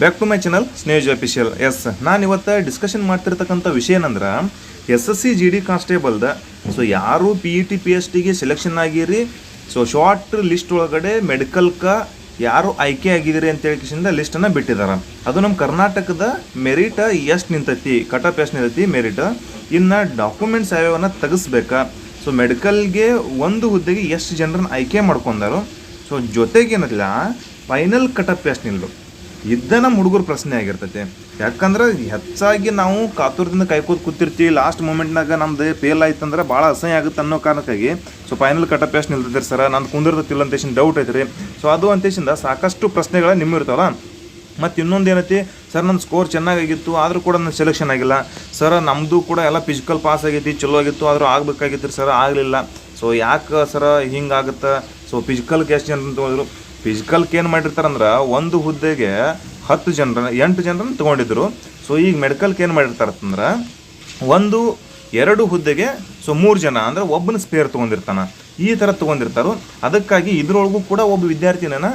Back to my channel ಸ್ನೇಜ್ official S ನಾನು ಇವತ್ತು ಡಿಸ್ಕಷನ್ ಮಾಡ್ತಿರ್ತಕ್ಕಂಥ ವಿಷಯ ಏನಂದ್ರೆ S S C G D ಕಾನ್ಸ್ಟೇಬಲ್ದ so ಯಾರು P E T P S ಟಿಗೆ ಸೆಲೆಕ್ಷನ್ ಆಗಿರಿ ಸೊ ಶಾರ್ಟ್ ಲಿಸ್ಟ್ ಒಳಗಡೆ ಮೆಡಿಕಲ್ಕ ಯಾರು ಆಯ್ಕೆ ಆಗಿದ್ದೀರಿ ಅಂತ ಹೇಳಿಕಿಸಿಂದ ಲಿಸ್ಟನ್ನು ಬಿಟ್ಟಿದ್ದಾರೆ ಅದು ನಮ್ಮ ಕರ್ನಾಟಕದ ಮೆರಿಟ್ ಎಷ್ಟು ನಿಂತೈತಿ ಕಟಪ್ ಎಷ್ಟು ನಿಂತೈತಿ ಮೆರಿಟ್ ಇನ್ನು ಡಾಕ್ಯುಮೆಂಟ್ಸ್ ಯಾವ್ಯಾವನ್ನ ತೆಗಿಸ್ಬೇಕಾ. ಸೊ ಮೆಡಿಕಲ್ಗೆ ಒಂದು ಹುದ್ದೆಗೆ ಎಷ್ಟು ಜನರನ್ನ ಆಯ್ಕೆ ಮಾಡ್ಕೊಂಡಾರು. ಸೊ ಜೊತೆಗೇನಲ್ಲ ಫೈನಲ್ ಕಟಪ್ ಎಷ್ಟು ನಿಲ್ಬೇಕು ಇದ್ದ ನಮ್ಮ ಹುಡುಗರ ಪ್ರಶ್ನೆ ಆಗಿರ್ತೈತೆ. ಯಾಕಂದ್ರೆ ಹೆಚ್ಚಾಗಿ ನಾವು ಕಾತುರದಿಂದ ಕೈಕೋದು ಕೂತಿರ್ತೀವಿ. ಲಾಸ್ಟ್ ಮೂಮೆಂಟ್ನಾಗ ನಮ್ದು ಫೇಲ್ ಆಯ್ತಂದ್ರೆ ಭಾಳ ಅಸಹ್ಯ ಆಗುತ್ತೆ ಅನ್ನೋ ಕಾರಣಕ್ಕಾಗಿ ಸೊ ಫೈನಲ್ ಕಟಪ್ ಎಷ್ಟು ನಿಲ್ತೈತೆ ಸರ್ ನಾನು ಕುಂದಿರ್ತತಿಲ್ಲ ಅಂತ ಡೌಟ್ ಐತ್ರಿ. ಸೊ ಅದು ಅಂತೇಶಿಂದ ಸಾಕಷ್ಟು ಪ್ರಶ್ನೆಗಳು ನಿಮ್ಮಿರ್ತಾವಲ್ಲ ಮತ್ತು ಇನ್ನೊಂದು ಏನೈತಿ? ಸರ್ ನನ್ನ ಸ್ಕೋರ್ ಚೆನ್ನಾಗಾಗಿತ್ತು ಆದರೂ ಕೂಡ ನನ್ನ ಸೆಲೆಕ್ಷನ್ ಆಗಿಲ್ಲ. ಸರ್ ನಮ್ಮದು ಕೂಡ ಎಲ್ಲ ಫಿಸಿಕಲ್ ಪಾಸ್ ಆಗೈತಿ, ಚಲೋ ಆಗಿತ್ತು, ಆದರೂ ಆಗಬೇಕಾಗಿತ್ತು ಸರ್ ಆಗಲಿಲ್ಲ. ಸೊ ಯಾಕೆ ಸರ್ ಹಿಂಗಾಗುತ್ತೆ ಸೊ ಫಿಸಿಕಲ್ ಎಷ್ಟು ಜನ ಫಿಸಿಕಲ್ಗೆ ಏನು ಮಾಡಿರ್ತಾರಂದ್ರೆ, ಒಂದು ಹುದ್ದೆಗೆ ಹತ್ತು ಜನರ ಎಂಟು ಜನರನ್ನ ತೊಗೊಂಡಿದ್ರು. ಸೊ ಈಗ ಮೆಡಿಕಲ್ಗೆ ಏನು ಮಾಡಿರ್ತಾರಂದ್ರೆ ಒಂದು, ಎರಡು ಹುದ್ದೆಗೆ ಸೊ ಮೂರು ಜನ, ಅಂದ್ರೆ ಒಬ್ಬನ ಸ್ಪೇರ್ ತೊಗೊಂಡಿರ್ತಾನೆ. ಈ ಥರ ತೊಗೊಂಡಿರ್ತಾರೋ. ಅದಕ್ಕಾಗಿ ಇದ್ರೊಳಗೂ ಕೂಡ ಒಬ್ಬ ವಿದ್ಯಾರ್ಥಿನ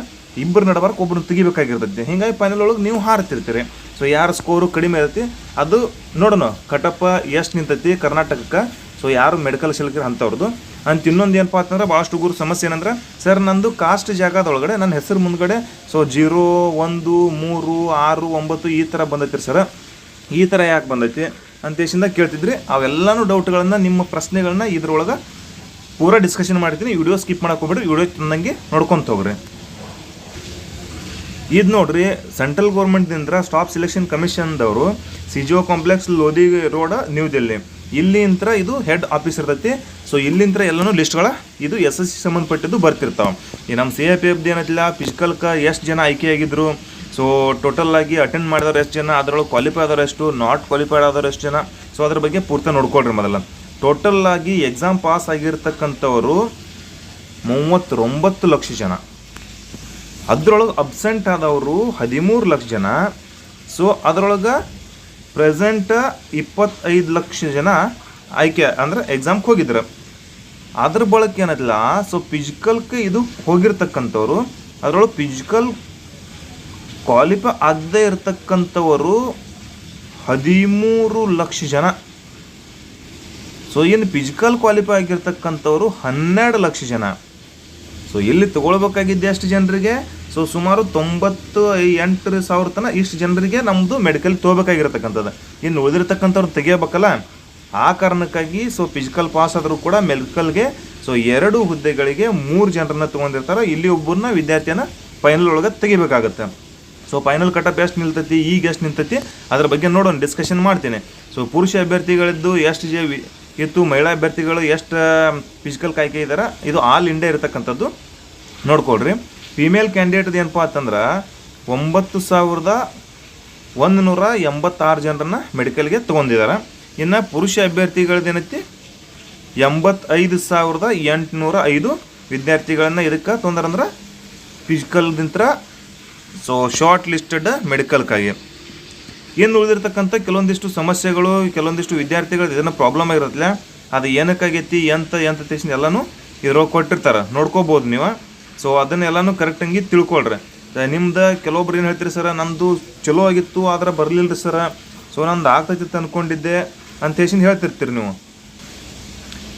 ಇಬ್ಬರು ನಡಬಾರ್ಕ್ ಒಬ್ಬರು ತೆಗಿಬೇಕಾಗಿರ್ತೈತಿ. ಹಿಂಗಾಗಿ ಫೈನಲ್ ಒಳಗೆ ನೀವು ಹಾರ್ತಿರ್ತೀರಿ. ಸೊ ಯಾರ ಸ್ಕೋರು ಕಡಿಮೆ ಇರತಿ ಅದು ನೋಡೋಣ. ಕಟಪ್ಪ, ಎಷ್ಟು ನಿಂತೈತಿ, ಕರ್ನಾಟಕಕ್ಕೆ. ಸೊ ಯಾರು ಮೆಡಿಕಲ್ ಸಿಲ್ಕಿರ ಅಂಥವ್ರದ್ದು ಅಂತ ಇನ್ನೊಂದು ಏನಪ್ಪ ಅಂತಂದ್ರೆ ಭಾಳಷ್ಟು ಹುಡುಗರು ಸಮಸ್ಯೆ ಏನಂದ್ರೆ, ಸರ್, ನಂದು ಕಾಸ್ಟ್ ಜಾಗದೊಳಗಡೆ ನನ್ನ ಹೆಸರು ಮುಂದ್ಗಡೆ ಸೊ ಜೀರೋ, ಒಂದು, ಮೂರು, ಆರು, ಒಂಬತ್ತು ಈ ಥರ ಬಂದೈತಿ ಸರ್ ಈ ಥರ ಯಾಕೆ ಬಂದೈತಿ? ಅಂತೇಶಿಂದ ಕೇಳ್ತಿದ್ರಿ. ಅವೆಲ್ಲನೂ ಡೌಟ್ಗಳನ್ನು ನಿಮ್ಮ ಪ್ರಶ್ನೆಗಳನ್ನ ಇದ್ರೊಳಗೆ ಪೂರ ಡಿಸ್ಕಷನ್ ಮಾಡ್ತೀನಿ. ವಿಡಿಯೋ ಸ್ಕಿಪ್ ಮಾಡಕ್ಕೆ ಹೋಗ್ಬಿಟ್ಟು ವಿಡಿಯೋ ತಂದಂಗೆ ನೋಡ್ಕೊಂತ ಹೋಗ್ರಿ ಇದು ನೋಡ್ರಿ ಸೆಂಟ್ರಲ್ ಗೌರ್ಮೆಂಟ್ದಿಂದ staff selection ಕಮಿಷನ್ದವರು CGO complex Lodhi road new Delhi ಇಲ್ಲಿಂತ್ರ ಇದು ಹೆಡ್ ಆಫೀಸ್ ಇರ್ತೈತಿ. ಸೊ ಇಲ್ಲಿಂತ್ರ ಎಲ್ಲನೂ ಲಿಸ್ಟ್ಗಳ ಇದು ಎಸ್ ಎಸ್ ಸಿ ಸಂಬಂಧಪಟ್ಟಿದ್ದು ಬರ್ತಿರ್ತಾವೆ. ಈ ನಮ್ಮ ಸಿ ಎ ಪಿ ಎಫ್ದು ಏನೈತಿಲ್ಲ ಎಷ್ಟು ಜನ ಆಯ್ಕೆಯಾಗಿದ್ರು. ಸೊ ಟೋಟಲ್ ಆಗಿ ಅಟೆಂಡ್ ಮಾಡಿದವ್ರು ಎಷ್ಟು ಜನ, ಅದರೊಳಗೆ ಕ್ವಾಲಿಫೈ ಆದವ್ರು ಎಷ್ಟು ನಾಟ್ ಕ್ವಾಲಿಫೈಡ್ ಆದವ್ರು ಎಷ್ಟು ಜನ. ಸೊ ಅದ್ರ ಬಗ್ಗೆ ಪೂರ್ತಿ ನೋಡ್ಕೊಳ್ರಿ ಮೊದಲ. ಟೋಟಲ್ ಆಗಿ ಎಕ್ಸಾಮ್ ಪಾಸ್ ಆಗಿರ್ತಕ್ಕಂಥವರು ಮೂವತ್ತೊಂಬತ್ತು ಲಕ್ಷ ಜನ. ಅದರೊಳಗೆ ಅಬ್ಸೆಂಟ್ ಆದವರು ಹದಿಮೂರು ಲಕ್ಷ ಜನ. ಸೊ ಅದರೊಳಗೆ ಪ್ರೆಸೆಂಟ್ ಇಪ್ಪತ್ತೈದು ಲಕ್ಷ ಜನ ಆಯ್ಕೆ, ಅಂದ್ರೆ ಎಕ್ಸಾಮ್ಗೆ ಹೋಗಿದ್ರು ಅದ್ರ ಬಳಕೆ ಏನದಿಲ್ಲ ಸೊ ಫಿಸಿಕಲ್ಗೆ ಇದು ಹೋಗಿರ್ತಕ್ಕಂಥವ್ರು, ಅದರೊಳಗೆ ಫಿಸಿಕಲ್ ಕ್ವಾಲಿಫೈ ಆಗದೇ ಇರತಕ್ಕಂಥವರು ಹದಿಮೂರು ಲಕ್ಷ ಜನ. ಸೊ ಏನು ಫಿಸಿಕಲ್ ಕ್ವಾಲಿಫೈ ಆಗಿರ್ತಕ್ಕಂಥವ್ರು ಹನ್ನೆರಡು ಲಕ್ಷ ಜನ. ಸೊ ಇಲ್ಲಿ ತಗೊಳ್ಬೇಕಾಗಿದ್ದೆ ಎಷ್ಟು ಜನರಿಗೆ? ಸೊ ಸುಮಾರು ತೊಂಬತ್ತು, ಎಂಟು ಸಾವಿರ ತನಕ ಇಷ್ಟು ಜನರಿಗೆ ನಮ್ಮದು ಮೆಡಿಕಲ್ ತೊಗೋಬೇಕಾಗಿರ್ತಕ್ಕಂಥದ್ದು. ಇನ್ನು ಉಳಿದಿರ್ತಕ್ಕಂಥವ್ರು ತೆಗಿಯಬೇಕಲ್ಲ? ಆ ಕಾರಣಕ್ಕಾಗಿ ಸೊ ಫಿಸಿಕಲ್ ಪಾಸ್ ಆದರೂ ಕೂಡ ಮೆಡಿಕಲ್ಗೆ ಸೊ ಎರಡು ಹುದ್ದೆಗಳಿಗೆ ಮೂರು ಜನರನ್ನ ತೊಗೊಂಡಿರ್ತಾರೆ. ಇಲ್ಲಿ ಒಬ್ಬರನ್ನ ವಿದ್ಯಾರ್ಥಿಯನ್ನು ಫೈನಲ್ ಒಳಗೆ ತೆಗಿಬೇಕಾಗತ್ತೆ. ಸೊ ಫೈನಲ್ ಕಟಪ್ ಎಷ್ಟು ನಿಲ್ತೈತಿ? ಈಗ ಎಷ್ಟು ನಿಲ್ತೈತಿ? ಅದ್ರ ಬಗ್ಗೆ ನೋಡೋಣ ಡಿಸ್ಕಷನ್ ಮಾಡ್ತೀನಿ. ಸೊ ಪುರುಷ ಅಭ್ಯರ್ಥಿಗಳಿದ್ದು ಎಷ್ಟು ಜೆ ಇತ್ತು ಮಹಿಳಾ ಅಭ್ಯರ್ಥಿಗಳು ಎಷ್ಟು ಫಿಸಿಕಲ್ ಕಾಯ್ಕೆ ಇದ್ದಾರೆ ಇದು ಆಲ್ ಇಂಡಿಯಾ ಇರತಕ್ಕಂಥದ್ದು. ನೋಡ್ಕೊಳ್ರಿ. ಫಿಮೇಲ್ ಕ್ಯಾಂಡಿಡೇಟ್ ಏನಪ್ಪ ಅಂತಂದ್ರೆ ಒಂಬತ್ತು ಸಾವಿರದ ಒಂದು ನೂರ ಎಂಬತ್ತಾರು ಜನರನ್ನ ಮೆಡಿಕಲ್ಗೆ ತೊಗೊಂಡಿದ್ದಾರೆ ಇನ್ನು ಪುರುಷ ಅಭ್ಯರ್ಥಿಗಳದೇನೈತಿ ಎಂಬತ್ತೈದು ಸಾವಿರದ ಎಂಟುನೂರ ಐದು ವಿದ್ಯಾರ್ಥಿಗಳನ್ನು ಇದಕ್ಕೆ ತೊಂದರಂದ್ರೆ ಫಿಸಿಕಲ್ದಿಂತ ಸೊ ಶಾರ್ಟ್ ಲಿಸ್ಟೆಡ್ ಮೆಡಿಕಲ್ಕಾಗಿ ಇನ್ನು ಉಳಿದಿರ್ತಕ್ಕಂಥ ಕೆಲವೊಂದಿಷ್ಟು ಸಮಸ್ಯೆಗಳು, ಕೆಲವೊಂದಿಷ್ಟು ವಿದ್ಯಾರ್ಥಿಗಳು ಇದನ್ನು ಪ್ರಾಬ್ಲಮ್ ಆಗಿರತ್ತಲ್ಲ ಅದು ಏನಕ್ಕಾಗೈತಿ, ಎಂತ ಎಂತ ತೇಸಿನ ಎಲ್ಲನೂ ಇದ್ರೊಳಗೆ ಕೊಟ್ಟಿರ್ತಾರೆ. ನೋಡ್ಕೋಬೋದು ನೀವು. ಸೊ ಅದನ್ನೆಲ್ಲಾನು ಕರೆಕ್ಟಾಗಿ ತಿಳ್ಕೊಳ್ರಿ. ನಿಮ್ದು ಕೆಲವೊಬ್ರು ಏನು ಹೇಳ್ತೀರಿ ಸರ, ನಂದು ಚಲೋ ಆಗಿತ್ತು, ಆದ್ರೆ ಬರಲಿಲ್ಲ ರೀ ಸರ. ಸೊ ನಂದು ಆಗ್ತೈತಿತ್ತು ಅನ್ಕೊಂಡಿದ್ದೆ ಅಂತ ಹೇಸಿಂದ ಹೇಳ್ತಿರ್ತೀರಿ ನೀವು.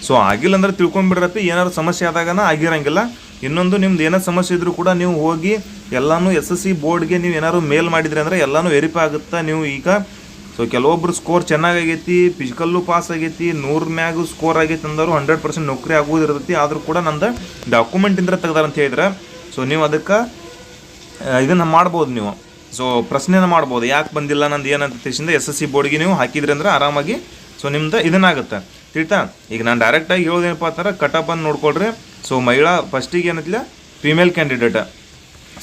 ಸೊ ಆಗಿಲ್ಲ ಅಂದ್ರೆ ತಿಳ್ಕೊಂಬಿಡ್ರಪ್ಪಿ ಏನಾದ್ರು ಸಮಸ್ಯೆ ಆದಾಗನ ಆಗಿರಂಗಿಲ್ಲ. ಇನ್ನೊಂದು ನಿಮ್ದು ಏನೋ ಸಮಸ್ಯೆ ಇದ್ದರೂ ಕೂಡ ನೀವು ಹೋಗಿ ಎಲ್ಲಾನು ಎಸ್ ಎಸ್ ಸಿ ಬೋರ್ಡ್ಗೆ ನೀವು ಏನಾದ್ರು ಮೇಲ್ ಮಾಡಿದ್ರಿ ಅಂದ್ರೆ ಎಲ್ಲಾನು ವೆರಿಫೈ ಆಗುತ್ತಾ ನೀವು ಈಗ? ಸೊ ಕೆಲವೊಬ್ರು ಸ್ಕೋರ್ ಚೆನ್ನಾಗೈತಿ ಫಿಸಿಕಲ್ಲು ಪಾಸ್ ಆಗೈತಿ, ನೂರ ಮ್ಯಾಗು ಸ್ಕೋರ್ ಆಗೈತಿ ಅಂದರೂ ಹಂಡ್ರೆಡ್ ಪರ್ಸೆಂಟ್ ನೌಕರಿ ಆಗೋದಿರ್ತೈತಿ, ಆದರೂ ಕೂಡ ನಂದು ಡಾಕ್ಯುಮೆಂಟ್ ಇಂದ್ರ ತೆಗ್ದಾರ ಅಂತ ಹೇಳಿದ್ರೆ. ಸೊ ನೀವು ಅದಕ್ಕೆ ಇದನ್ನು ಮಾಡ್ಬೋದು ನೀವು. ಸೊ ಪ್ರಶ್ನೆನ ಮಾಡ್ಬೋದು, ಯಾಕೆ ಬಂದಿಲ್ಲ, ನಂದು ಏನಂತ ತಿಳಿಸಿಂದ ಎಸ್ ಎಸ್ ಸಿ ಬೋರ್ಡ್ಗೆ ನೀವು ಹಾಕಿದ್ರಿ ಅಂದ್ರೆ ಆರಾಮಾಗಿ ಸೊ ನಿಮ್ದು ಇದನ್ನಾಗುತ್ತೆ. ತಿಳ್ತಾ? ಈಗ ನಾನು ಡೈರೆಕ್ಟಾಗಿ ಹೇಳೋದೇನಪ್ಪ ಅಂತಂದ್ರೆ ಕಟಪ್ ಅನ್ನು ನೋಡ್ಕೊಳ್ರಿ. ಸೊ ಮಹಿಳಾ ಫಸ್ಟಿಗೆ ಏನತ್ತಿಲ್ಲ female candidate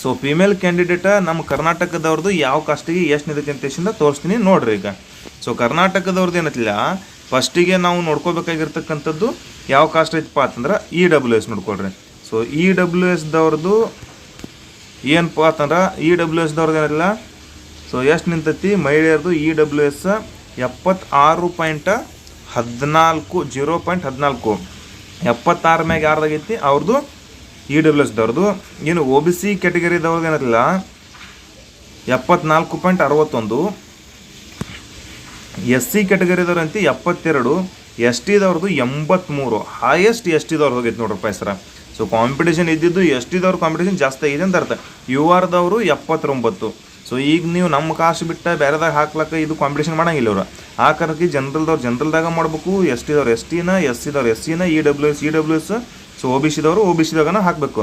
so female candidate ನಮ್ಮ ಕರ್ನಾಟಕದವ್ರದ್ದು ಯಾವ ಕಾಸ್ಟಿಗೆ ಎಷ್ಟು ಹೇಳಿಂದ ತೋರಿಸ್ತೀನಿ ನೋಡ್ರಿ ಈಗ. ಸೊ ಕರ್ನಾಟಕದವ್ರದ್ದು ಏನೈತಿಲ್ಲ? ಫಸ್ಟಿಗೆ ನಾವು ನೋಡ್ಕೋಬೇಕಾಗಿರ್ತಕ್ಕಂಥದ್ದು ಯಾವ ಕಾಸ್ಟ್ ಐತಪ್ಪ ಅಂತಂದ್ರೆ ಇ ಡಬ್ಲ್ಯೂ ಎಸ್ ನೋಡ್ಕೊಳ್ರಿ. ಸೊ ಇ ಡಬ್ಲ್ಯೂ ಎಸ್ದವ್ರದ್ದು ಏನಪ್ಪ ಅಂತಂದ್ರೆ ಇ ಡಬ್ಲ್ಯೂ ಎಸ್ದವ್ರದ್ದು ಏನಿಲ್ಲ ಸೊ ಎಷ್ಟು ನಿಂತೈತಿ? ಮಹಿಳೆಯರದು ಇ ಡಬ್ಲ್ಯೂ ಎಸ್ ಎಪ್ಪತ್ತಾರು ಪಾಯಿಂಟ್ ಹದಿನಾಲ್ಕು, ಜೀರೋ ಪಾಯಿಂಟ್ ಹದಿನಾಲ್ಕು. ಎಪ್ಪತ್ತಾರು ಮ್ಯಾಗ ಯಾರ್ದಾಗೈತಿ ಅವ್ರದ್ದು ಇ ಡಬ್ಲ್ಯೂ ಎಸ್ದವ್ರದ್ದು ಏನು ಒ ಬಿ ಸಿ ಕ್ಯಾಟಗರಿದವ್ರದ್ದು ಏನಿರಲಿಲ್ಲ ಎಪ್ಪತ್ನಾಲ್ಕು ಪಾಯಿಂಟ್ ಅರವತ್ತೊಂದು. ಎಸ್ ಸಿ ಕ್ಯಾಟಗರಿದವ್ರಂತ ಎಪ್ಪತ್ತೆರಡು. ಎಸ್ ಟಿದವ್ರದ್ದು ಎಂಬತ್ತ್ಮೂರು ಹೈಯೆಸ್ಟ್ ಎಸ್ ಟಿದವ್ರು ಹೋಗೈತೆ ನೋಡ್ರಪ್ಪ ಹೆಸರ ಸೊ ಕಾಂಪಿಟೇಷನ್ ಇದ್ದಿದ್ದು ಎಸ್ ಟಿದವ್ರ ಕಾಂಪಿಟೇಷನ್ ಜಾಸ್ತಿ ಆಗಿದೆ ಅಂತ ಅರ್ಥ. ಯು ಆರ್ದವರು ಎಪ್ಪತ್ತೊಂಬತ್ತು. ಸೊ ಈಗ ನೀವು ನಮ್ಮ ಕಾಸು ಬಿಟ್ಟ ಬೇರೆದಾಗ ಹಾಕ್ಲಕ್ಕ ಇದು ಕಾಂಪಿಟೇಷನ್ ಮಾಡಂಗಿಲ್ಲ ಅವ್ರು ಆ ಕಾರಣಕ್ಕೆ ಜನರಲ್ದವ್ರು ಜನರಲ್ದಾಗ ಮಾಡಬೇಕು. ಎಸ್ ಟಿದವ್ರು ಎಸ್ ಟಿನ ಎಸ್ ಸಿದವ್ರು ಎಸ್ ಸಿನ E W S E W S so O B ಸಿದವರು O B ಸಿದಾಗನ ಹಾಕಬೇಕು.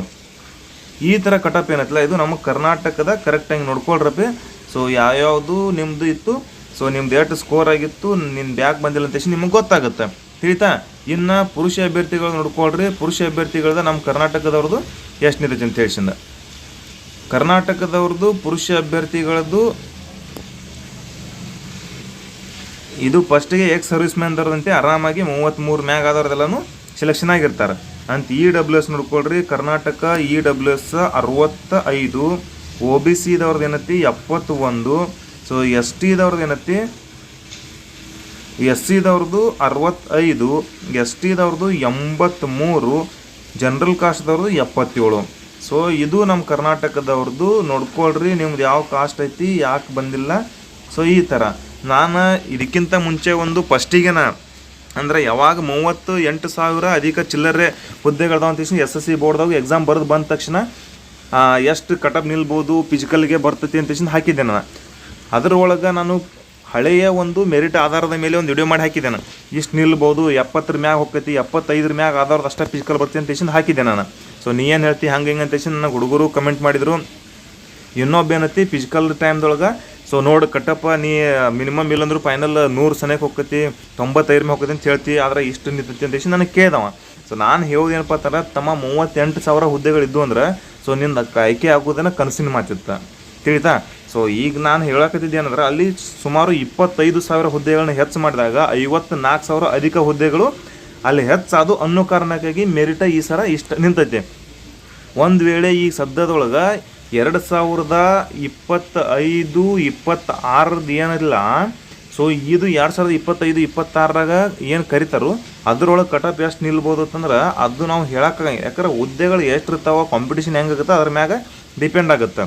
ಈ ಥರ ಕಟಪ್ ಏನತ್ತಲ್ಲ ಇದು ನಮ್ಮ ಕರ್ನಾಟಕದ ಕರೆಕ್ಟಾಗಿ ನೋಡ್ಕೊಳ್ರಪ್ಪಿ. ಸೊ ಯಾವ್ಯಾವುದು ನಿಮ್ಮದು ಇತ್ತು? ಸೊ ನಿಮ್ದು ಎಷ್ಟು ಸ್ಕೋರ್ ಆಗಿತ್ತು? ನಿನ್ನ ಬ್ಯಾಕ್ ಬಂದಿಲ್ಲ ಅಂತ ನಿಮಗೆ ಗೊತ್ತಾಗುತ್ತೆ. ತಿಳಿತಾ? ಇನ್ನು ಪುರುಷ ಅಭ್ಯರ್ಥಿಗಳು ನೋಡ್ಕೊಳ್ರಿ. ಪುರುಷ ಅಭ್ಯರ್ಥಿಗಳದ ನಮ್ಮ ಕರ್ನಾಟಕದವ್ರದ್ದು ಎಷ್ಟು ನಿಂತೈತೆ ಅಂತ ಹೇಳ್ಸಿಂದ. ಕರ್ನಾಟಕದವ್ರದ್ದು, ಪುರುಷ ಅಭ್ಯರ್ಥಿಗಳದ್ದು, ಇದು ಫಸ್ಟಿಗೆ ಎಕ್ಸ್ ಸರ್ವಿಸ್ ಮ್ಯಾನ್ದವ್ರದಂತೆ ಆರಾಮಾಗಿ ಮೂವತ್ತ್ಮೂರು ಮ್ಯಾಗ್ ಆದವ್ರದೆಲ್ಲನೂ ಸೆಲೆಕ್ಷನ್ ಆಗಿರ್ತಾರೆ. ಅಂತ ಇ ಡಬ್ಲ್ಯೂ ಎಸ್ ನೋಡ್ಕೊಳ್ರಿ, ಕರ್ನಾಟಕ ಇ ಡಬ್ಲ್ಯೂ ಎಸ್ ಅರವತ್ತ ಐದು ಒ ಬಿ ಸಿದವ್ರದ್ದು ಏನೈತಿ ಎಪ್ಪತ್ತೊಂದು ಸೊ ಎಸ್ ಟಿದವ್ರದ್ದು ಏನೈತಿ ಎಸ್ ಸಿದವ್ರದ್ದು ಅರವತ್ತೈದು ಎಸ್ ಟಿದವ್ರದ್ದು ಎಂಬತ್ತ್ಮೂರು ಜನರಲ್ ಕಾಸ್ಟ್ದವ್ರದ್ದು ಎಪ್ಪತ್ತೇಳು. ಸೊ ಇದು ನಮ್ಮ ಕರ್ನಾಟಕದವ್ರದ್ದು ನೋಡ್ಕೊಳ್ರಿ ನಿಮ್ದು ಯಾವ ಕಾಸ್ಟ್ ಐತಿ, ಯಾಕೆ ಬಂದಿಲ್ಲ. ಸೊ ಈ ಥರ ನಾನು ಇದಕ್ಕಿಂತ ಮುಂಚೆ ಒಂದು ಫಸ್ಟಿಗೆನ ಅಂದ್ರೆ ಯಾವಾಗ ಮೂವತ್ತು ಎಂಟು ಸಾವಿರ ಅಧಿಕ ಚಿಲ್ಲರೆ ಹುದ್ದೆಗಳದಾವ ಅಂತ ಎಸ್ ಎಸ್ ಸಿ ಬೋರ್ಡ್ದಾಗ ಎಕ್ಸಾಮ್ ಬರೆದು ಬಂದ ತಕ್ಷಣ ಎಷ್ಟು ಕಟಪ್ ನಿಲ್ಬೋದು ಫಿಸಿಕಲ್ಗೆ ಬರ್ತೈತಿ ಅಂತ ತಕ್ಷಣ ಹಾಕಿದ್ದೆ ನಾನು. ಅದರೊಳಗೆ ನಾನು ಹಳೆಯ ಒಂದು ಮೆರಿಟ್ ಆಧಾರದ ಮೇಲೆ ಒಂದು ವಿಡಿಯೋ ಮಾಡಿ ಹಾಕಿದ್ದೆ ನಾನು. ಇಷ್ಟು ನಿಲ್ಬೋದು, ಎಪ್ಪತ್ತರ ಮ್ಯಾಗ ಹೋಗ್ತೈತಿ, ಎಪ್ಪತ್ತೈದರ ಮ್ಯಾಗ ಆಧಾರದ ಅಷ್ಟೇ ಫಿಸಿಕಲ್ ಬರ್ತೀನಿ ಅಂತ ತಕ್ಷಣ ಹಾಕಿದ್ದೆ ನಾನು. ಸೊ ನೀ ಏನು ಹೇಳ್ತಿ ಹಂಗೆ ಹಿಂಗೆ ಅಂತ ನನ್ನ ಹುಡುಗರು ಕಮೆಂಟ್ ಮಾಡಿದರು. ಇನ್ನೊಬ್ಬ ಏನತಿ ಫಿಸಿಕಲ್ ಟೈಮ್ದೊಳಗೆ ಸೊ ನೋಡು ಕಟ್ಟಪ್ಪ, ನೀ ಮಿನಿಮಮ್ ಇಲ್ಲಂದ್ರೂ ಫೈನಲ್ ನೂರು ಸನಕ್ಕೆ ಹೋಗ್ತೈತಿ, ತೊಂಬತ್ತೈದು ಮೇಲೆ ಹೋಗ್ತೈತಿ ಅಂತ ಹೇಳ್ತಿ, ಆದ್ರೆ ಇಷ್ಟು ನಿಂತೈತಿ ಅಂತ ನನಗೆ ಕೇಳ್ದವ. ಸೊ ನಾನು ಹೇಳೋದು ಏನಪ್ಪ ಅಂತಾರೆ, ತಮ್ಮ ಮೂವತ್ತೆಂಟು ಸಾವಿರ ಹುದ್ದೆಗಳಿದ್ದು ಅಂದ್ರೆ ಸೊ ನಿಂದ ಆಯ್ಕೆ ಆಗೋದನ್ನು ಕನಸಿನ ಮಾತಿತ್ತ. ತಿಳಿತಾ? ಸೊ ಈಗ ನಾನು ಹೇಳಕತ್ತಿದ್ದೆ ಏನಂದ್ರೆ, ಅಲ್ಲಿ ಸುಮಾರು ಇಪ್ಪತ್ತೈದು ಸಾವಿರ ಹುದ್ದೆಗಳನ್ನ ಹೆಚ್ಚು ಮಾಡಿದಾಗ ಐವತ್ತು ನಾಲ್ಕು ಸಾವಿರ ಅಧಿಕ ಹುದ್ದೆಗಳು ಅಲ್ಲಿ ಹೆಚ್ಚಾದು ಅನ್ನೋ ಕಾರಣಕ್ಕಾಗಿ ಮೆರಿಟ ಈ ಸರ ಇಷ್ಟ ನಿಂತೈತೆ. ಒಂದು ವೇಳೆ ಈ ಸದ್ಯದೊಳಗೆ ಎರಡು ಸಾವಿರದ ಇಪ್ಪತ್ತ ಐದು ಇಪ್ಪತ್ತಾರದ್ದು ಏನಿಲ್ಲ, ಸೊ ಇದು ಎರಡು ಸಾವಿರದ ಇಪ್ಪತ್ತೈದು, ಇಪ್ಪತ್ತಾರರಾಗ ಏನು ಕರಿತಾರೋ, ಅದರೊಳಗೆ ಕಟಪ್ ಎಷ್ಟು ನಿಲ್ಬೋದು ಅಂತಂದ್ರೆ ಅದು ನಾವು ಹೇಳೋಕ್ಕಾಗ ಯಾಕಂದ್ರೆ ಹುದ್ದೆಗಳು ಎಷ್ಟು ಇರ್ತಾವೆ ಕಾಂಪಿಟೇಷನ್ ಹೆಂಗಾಗುತ್ತೆ ಅದ್ರ ಮ್ಯಾಗ ಡಿಪೆಂಡ್ ಆಗುತ್ತೆ.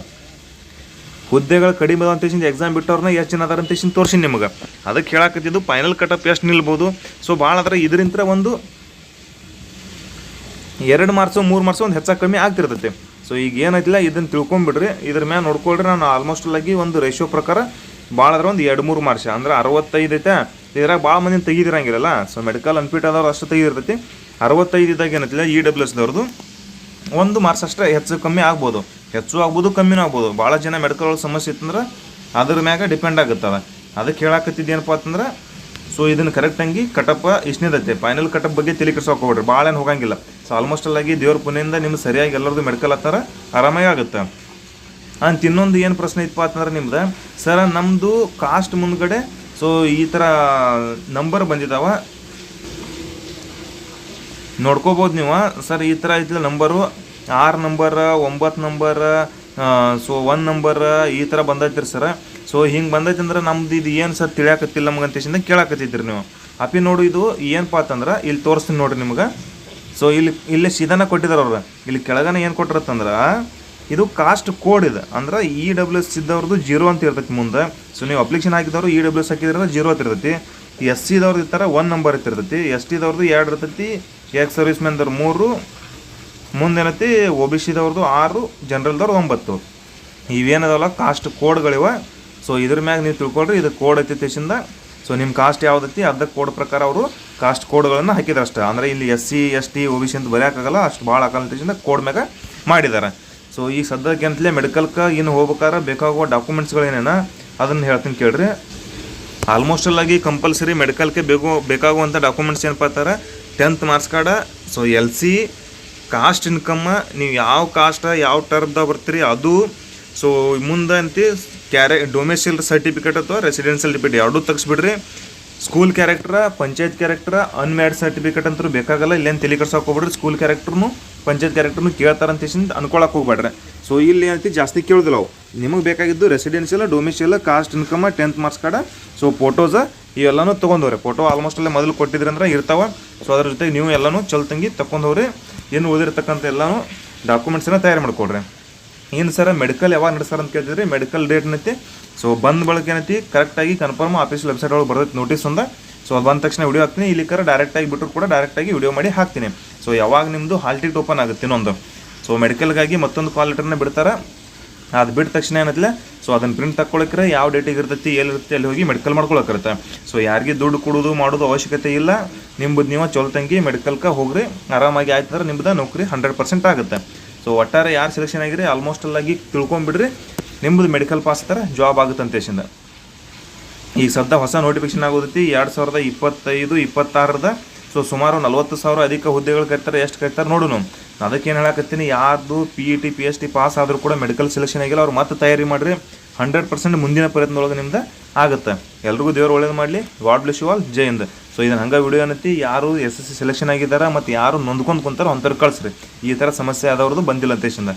ಹುದ್ದೆಗಳು ಕಡಿಮೆ ಅದ ಅಂತ ಎಕ್ಸಾಮ್ ಬಿಟ್ಟವ್ರನ್ನ ಎಷ್ಟು ಜನ ಅದಾರ ಅಂತ ತೋರಿಸಿ ನಿಮಗೆ. ಅದಕ್ಕೆ ಹೇಳಕತ್ತಿದ್ದು ಫೈನಲ್ ಕಟಪ್ ಎಷ್ಟು ನಿಲ್ಬೋದು. ಸೊ ಭಾಳ ಅದರ ಇದರಿಂದ ಒಂದು ಎರಡು ಮಾರ್ಕ್ಸು ಮೂರು ಮಾರ್ಕ್ಸು ಒಂದು ಹೆಚ್ಚಾಗಿ ಕಮ್ಮಿ ಆಗ್ತಿರ್ತೈತೆ. ಸೊ ಈಗ ಏನಾಯ್ತಿಲ್ಲ ಇದನ್ನು ತಿಳ್ಕೊಂಬಿಡ್ರಿ. ಇದ್ರ ಮ್ಯಾಲೆ ನೋಡ್ಕೊಳ್ರಿ, ನಾನು ಆಲ್ಮೋಸ್ಟ್ ಆಗಿ ಒಂದು ರೇಷಿಯೋ ಪ್ರಕಾರ ಭಾಳ ಅದ್ರ ಒಂದು ಎರಡು, ಮೂರು ಮಾರ್ಸ ಅಂದ್ರೆ ಅರವತ್ತೈದು ಐತೆ. ಇದ್ರಾಗ ಭಾಳ ಮಂದಿ ತೆಗೀದಿರಂಗಿಲ್ಲ ಸೊ ಮೆಡಿಕಲ್ ಅನ್ಫಿಟ್ ಆದವ್ರು ಅಷ್ಟು ತೆಗಿದಿರ್ತೈತಿ. ಅರವತ್ತೈದು ಇದ್ದಾಗ ಏನೈತಿಲ್ಲ ಇ ಡಬ್ಲ್ಯೂ ಎಸ್ದವ್ರದ್ದು ಒಂದು ಮಾರ್ಕ್ಸ್ ಅಷ್ಟೇ, ಹೆಚ್ಚು ಕಮ್ಮಿ ಆಗ್ಬೋದು. ಹೆಚ್ಚು ಆಗ್ಬೋದು, ಕಮ್ಮಿನೂ ಆಗ್ಬೋದು. ಭಾಳ ಜನ ಮೆಡಿಕಲ್ ಸಮಸ್ಯೆ ಇತ್ತಂದ್ರೆ ಅದ್ರ ಮ್ಯಾಗ ಡಿಪೆಂಡ್ ಆಗುತ್ತವ ಅದಕ್ಕೆ ಹೇಳಾಕತ್ತಿದ್ದೇನಪ್ಪ ಅಂತಂದ್ರೆ ಸೊ ಇದನ್ನು ಕರೆಕ್ಟಾಗಿ ಕಟಪ್ ಇಷ್ಟನೇದೈತೆ ಫೈನಲ್ ಕಟಪ್ ಬಗ್ಗೆ ತಲೆ ಹೋಗ್ರಿ ಭಾಳ ಏನು ಹೋಗಂಗಿಲ್ಲ. ಸೊ ಆಲ್ಮೋಸ್ಟ್ ಅಲ್ಲಾಗಿ ದೇವ್ರ ಪುಣ್ಯದಿಂದ ನಿಮ್ಗೆ ಸರಿಯಾಗಿ ಎಲ್ಲರದು ಮೆಡಿಕಲ್ ಹತ್ತಾರ ಆರಾಮಾಗಿ ಆಗುತ್ತೆ. ಅಂತ ಇನ್ನೊಂದು ಏನು ಪ್ರಶ್ನೆ ಇತ್ತಪ್ಪ ಅಂತಂದ್ರೆ ನಿಮ್ದು, ಸರ ನಮ್ಮದು ಕಾಸ್ಟ್ ಮುಂದ್ಗಡೆ ಸೊ ಈ ಥರ ನಂಬರ್ ಬಂದಿದ್ದಾವ ನೋಡ್ಕೋಬೋದು ನೀವು. ಸರ್, ಈ ಥರ ಇದ್ದಿಲ್ಲ ನಂಬರು. ಆರು ನಂಬರ, ಒಂಬತ್ತು ನಂಬರ ಸೊ ಒನ್ ನಂಬರ್, ಈ ಥರ ಬಂದೈತ್ರಿ ಸರ್. ಸೊ ಹಿಂಗೆ ಬಂದೈತೆ ಅಂದ್ರೆ ನಮ್ದು ಇದು ಏನು ಸರ್ ತಿಳಿಯಾಕತ್ತಿಲ್ಲ ನಮ್ಗೆ ಅಂತೇಶಿಂದ ಕೇಳಾಕತ್ತಿದ್ರಿ ನೀವು. ಅಪ್ಪಿ ನೋಡು, ಇದು ಏನಪ್ಪ ಅಂತಂದ್ರೆ ಇಲ್ಲಿ ತೋರಿಸ್ತೀನಿ ನೋಡಿರಿ ನಿಮ್ಗೆ. ಸೊ ಇಲ್ಲಿ ಇಲ್ಲಿ ಸಿದನ ಕೊಟ್ಟಿದ್ದಾರೆ ಅವ್ರು. ಇಲ್ಲಿ ಕೆಳಗನೆ ಏನು ಕೊಟ್ಟಿರತ್ತಂದ್ರೆ ಇದು ಕಾಸ್ಟ್ ಕೋಡ್ ಇದೆ. ಅಂದ್ರೆ ಇ ಡಬ್ಲ್ಯೂ ಎಸ್ ಇದ್ದವ್ರದ್ದು ಜೀರೋ ಅಂತ ಇರ್ತೈತಿ ಮುಂದೆ. ಸೊ ನೀವು ಅಪ್ಲಿಕೇಶನ್ ಹಾಕಿದವರು ಇ ಡಬ್ಲ್ಯೂ ಎಸ್ ಹಾಕಿದ್ರೆ ಜೀರೋ ಅಂತ ಇರ್ತೈತಿ. ಎಸ್ ಸಿದವ್ರದ್ದು ಇರ್ತಾರೆ ಒನ್ ನಂಬರ್ ಇರ್ತಿರ್ತೈತಿ. ಎಸ್ ಟಿದವ್ರದ್ದು ಎರಡು ಇರ್ತೈತಿ. ಎಕ್ಸ್ ಸರ್ವಿಸ್ ಮ್ಯಾನ್ದವ್ರು ಮೂರು ಮುಂದೇನೈತಿ ಒ ಬಿ ಸಿದವ್ರದ್ದು ಆರು ಜನರಲ್ದವ್ರು ಒಂಬತ್ತು. ಇವೇನದವಲ್ಲ ಕಾಸ್ಟ್ ಕೋಡ್ಗಳಿವೆ ಸೊ ಇದ್ರ ಮ್ಯಾಗ ನೀವು ತಿಳ್ಕೊಳ್ರಿ, ಇದು ಕೋಡ್ ಐತಿ ತೇಶಿಂದ ಸೊ ನಿಮ್ಮ ಕಾಸ್ಟ್ ಯಾವ್ದೈತಿ ಅರ್ಧ ಕೋಡ್ ಪ್ರಕಾರ ಅವರು ಕಾಸ್ಟ್ ಕೋಡ್ಗಳನ್ನು ಹಾಕಿದ್ರು ಅಷ್ಟೇ. ಅಂದರೆ ಇಲ್ಲಿ S C S T O B C ಅಂತ ಬರೆಯೋಕ್ಕಾಗಲ್ಲ ಅಷ್ಟು ಭಾಳ ಹಾಕಲ್ಲ ತೆಸಿಂದ ಕೋಡ್ ಮ್ಯಾಗ ಮಾಡಿದ್ದಾರೆ ಸೊ ಈ ಸದ್ಯಕ್ಕೆ ಅಂತಲೇ ಮೆಡಿಕಲ್ಗೆ ಇನ್ನು ಹೋಗ್ಬೇಕಾದ್ರೆ ಬೇಕಾಗುವ ಡಾಕ್ಯುಮೆಂಟ್ಸ್ಗಳೇನೇನ ಅದನ್ನು ಹೇಳ್ತೀನಿ ಕೇಳ್ರಿ. ಆಲ್ಮೋಸ್ಟ್ ಅಲ್ಲಾಗಿ ಕಂಪಲ್ಸರಿ ಮೆಡಿಕಲ್ಗೆ ಬೇಕು ಬೇಕಾಗುವಂಥ ಡಾಕ್ಯುಮೆಂಟ್ಸ್ ಏನಪ್ಪ ಅಂತಾರೆ? Tenth marks card so L C caste income ನೀವು ಯಾವ ಕಾಸ್ಟ್ ಯಾವ ಟರ್ಮ್ದಾಗ ಬರ್ತೀರಿ, ಅದು ಸೊ ಮುಂದೆ ಅಂತ ಕ್ಯಾರೆ ಡೊಮೆಸಿಲ್ ಸರ್ಟಿಫಿಕೇಟ್ ಅಥವಾ ರೆಸಿಡೆನ್ಷಿಯಲ್ ಡಿಪಿಟ್ ಎರಡೂ ತೆಗಿಸ್ಬಿಡ್ರಿ. School character panchayat character unmarried certificate ಅಂತೂ ಬೇಕಾಗಲ್ಲ, ಇಲ್ಲೇನು ತಲೆ ಹೋಗ್ಬಿಡ್ರಿ. ಸ್ಕೂಲ್ ಕ್ಯಾರೆಕ್ಟರ್ನು ಪಂಚಾಯತ್ ಕ್ಯಾರೆಕ್ಟರ್ನು ಕೇಳ್ತಾರಂತ ಅನ್ಕೊಳಕ್ಕೆ ಹೋಗ್ಬೇಡ್ರಿ. ಸೊ ಇಲ್ಲಿ ಏನೈತಿ, ಜಾಸ್ತಿ ಕೇಳೋದಿಲ್ಲ ಅವು. ನಿಮಗೆ ಬೇಕಾಗಿದ್ದು residential domicile caste income tenth marks card so photos ಇವೆಲ್ಲನೂ ತೊಗೊಂಡವ್ರೆ. ಫೋಟೋ ಆಲ್ಮೋಸ್ಟ್ ಅಲ್ಲೇ ಮೊದಲು ಕೊಟ್ಟಿದ್ರಿ ಅಂದ್ರೆ ಇರ್ತಾವ. ಸೊ ಅದ್ರ ಜೊತೆಗೆ ನೀವು ಎಲ್ಲನೂ ಚಲ್ತಂಗಿ ತಗೊಂಡವ್ರಿ ಏನು ಓದಿರ್ತಕ್ಕಂಥ ಎಲ್ಲನೂ ಡಾಕ್ಯುಮೆಂಟ್ಸನ್ನ ತಯಾರು ಮಾಡ್ಕೊಡ್ರಿ. ಏನು ಸರ್ ಮೆಡಿಕಲ್ ಯಾವಾಗ ನಡೆಸ್ತಾರ ಅಂತ ಕೇಳ್ತಿದ್ರಿ? ಮೆಡಿಕಲ್ ಡೇಟ್ ಏನೈತಿ? ಸೊ ಬಂದ ಬಳಕೆ ಏನೈತಿ? ಕರೆಕ್ಟಾಗಿ ಕನ್ಫರ್ಮ್ ಆಫೀಸ್ ವೆಬ್ಸೈಟ್ ಒಳಗೆ ಬರ್ತೈತೆ ನೋಟಿಸ್ ಒಂದು. ಸೊ ಅದು ಬಂದ ತಕ್ಷಣ ವಿಡಿಯೋ ಹಾಕ್ತೀನಿ. ಇಲ್ಲಿ ಕರ ಡೈರೆಕ್ಟಾಗಿ ಬಿಟ್ಟರು ಕೂಡ ಡೈರೆಕ್ಟಾಗಿ ವಿಡಿಯೋ ಮಾಡಿ ಹಾಕ್ತೀನಿ. ಸೊ ಯಾವಾಗ ನಿಮ್ಮದು ಹಾಲ್ ಟಿಕೆಟ್ ಓಪನ್ ಆಗುತ್ತೆ ಇನ್ನೊಂದು. ಸೊ ಮೆಡಿಕಲ್ಗಾಗಿ ಮತ್ತೊಂದು ಕಾಲ್ ಲೆಟರ್ನ ಬಿಡ್ತಾರೆ. ಅದು ಬಿಟ್ಟ ತಕ್ಷಣ ಏನತ್ತಿಲ್ಲ ಸೊ ಅದನ್ನು ಪ್ರಿಂಟ್ ತಕ್ಕೊಳಕ್ರೆ ಯಾವ ಡೇಟಿಗೆ ಇರ್ತೈತಿ, ಎಲ್ಲಿರುತ್ತೆ, ಅಲ್ಲಿ ಹೋಗಿ ಮೆಡಿಕಲ್ ಮಾಡ್ಕೊಳಕ್ಕಿರುತ್ತೆ ಸೊ ಯಾರಿಗೆ ದುಡ್ಡು ಕೊಡೋದು, ಮಾಡೋದು ಅವಶ್ಯಕತೆ ಇಲ್ಲ. ನಿಮ್ಮದು ನೀವು ಚೊಲ್ ತಂಗಿ ಮೆಡಿಕಲ್ಗೆ ಹೋಗ್ರಿ. ಆರಾಮಾಗಿ ಆಯ್ತಂದ್ರೆ ನಿಮ್ಮದು ನೌಕರಿ ಹಂಡ್ರೆಡ್ ಪರ್ಸೆಂಟ್ ಆಗುತ್ತೆ. ಸೊ ಒಟ್ಟಾರೆ ಯಾರು ಸೆಲೆಕ್ಷನ್ ಆಗಿರಿ ಆಲ್ಮೋಸ್ಟ್ ಅಲ್ಲಾಗಿ ತಿಳ್ಕೊಂಬಿಡ್ರಿ. ನಿಮ್ಮದು ಮೆಡಿಕಲ್ ಪಾಸ್ ಥರ ಜಾಬ್ ಆಗುತ್ತೆ ಅಂತೇಶಿಂದ ಈಗ ಸದ್ಯ ಹೊಸ ನೋಟಿಫಿಕೇಶನ್ ಆಗೋದೈತಿ, ಎರಡು ಸಾವಿರದ ಇಪ್ಪತ್ತೈದು ಇಪ್ಪತ್ತಾರದ ಸೊ ಸುಮಾರು ನಲ್ವತ್ತು ಸಾವಿರ ಅಧಿಕ ಹುದ್ದೆಗಳು ಕರಿತಾರೆ ಎಷ್ಟು ಕರಿತಾರೆ ನೋಡೋಣ ಅದಕ್ಕೆ ಏನು ಹೇಳಕತ್ತೀನಿ, ಯಾರ್ದು P E T P H T pass ಆದರೂ ಕೂಡ ಮೆಡಿಕಲ್ ಸೆಲೆಕ್ಷನ್ ಆಗಿಲ್ಲ, ಅವ್ರು ಮತ್ತೆ ತಯಾರಿ ಮಾಡಿರಿ ಹಂಡ್ರೆಡ್ ಪರ್ಸೆಂಟ್ ಮುಂದಿನ ಪ್ರಯತ್ನದೊಳಗೆ ನಿಮ್ದು ಆಗುತ್ತೆ. ಎಲ್ರಿಗೂ ದೇವ್ರು ಒಳ್ಳೇದು ಮಾಡಲಿ God bless you all Jai Hind. So ಇದನ್ನು ಹಂಗೆ ವಿಡಿಯೋ ಅನ್ನತಿ ಯಾರು ಎಸ್ ಎಸ್ ಸಿ ಸೆಲೆಕ್ಷನ್ ಆಗಿದ್ದಾರೆ ಮತ್ತು ಯಾರು ನೊಂದ್ಕೊಂಡು ಕುಂತಾರೋ ಅಂಥವ್ರು ಕಳಿಸ್ರಿ. ಈ ಥರ ಸಮಸ್ಯೆ ಆದವ್ರದ್ದು ಬಂದಿಲ್ಲ ಅಂತೇಶಿಂದ